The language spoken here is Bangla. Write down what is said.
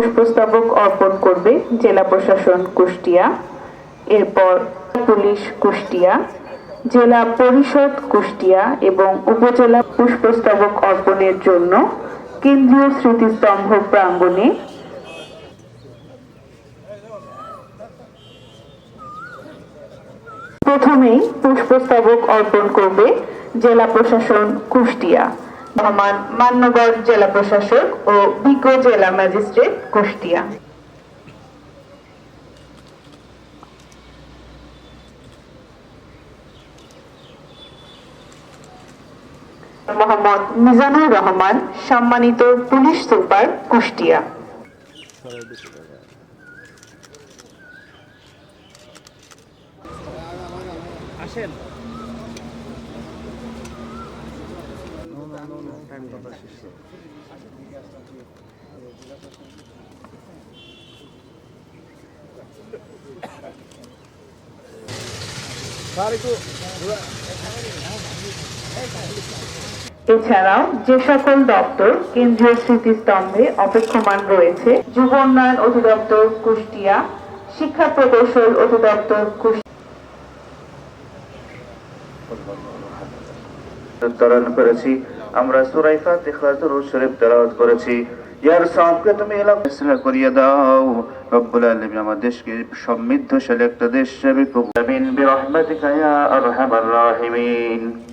পুষ্পস্তবক অর্পণ করবে, জেলা প্রশাসন কুষ্টিয়া, এরপর পুলিশ কুষ্টিয়া, জেলা পরিষদ কুষ্টিয়া এবং উপজেলা পুষ্পস্তবক অর্পণের জন্য কেন্দ্রীয় স্মৃতিস্তম্ভ প্রাঙ্গণে প্রথমেই পুষ্পস্তবক অর্পণ করবে জেলা প্রশাসন কুষ্টিয়া। মহামান মান্যগড় জেলা প্রশাসক ও বিজ্ঞ জেলা ম্যাজিস্ট্রেট কুষ্টিয়া। মোহাম্মদ মিজানুর রহমান, সম্মানিত পুলিশ সুপার কুষ্টিয়া। আসেন। এছাড়াও যে সকল দপ্তর কেন্দ্রীয় স্মৃতিস্তম্ভে অপেক্ষমান রয়েছে, যুব উন্নয়ন অধিদপ্তর কুষ্টিয়া, শিক্ষা প্রকৌশল অধিদপ্তর কুষ্টিয়া। করেছি। আমরা সুরাই ফাতিহা দুরূদ শরীফ তেলাওয়াত করেছি। ইয়ার সবকে তুমি ইলাহ ইসলাম করিয়ে দাও। রব্বুল আলামিন আমাদের দেশকে সমৃদ্ধশালী একটা দেশ হিসেবে কবুল আমিন। বিরহমাতিকা ইয়া আরহামার রাহিমিন।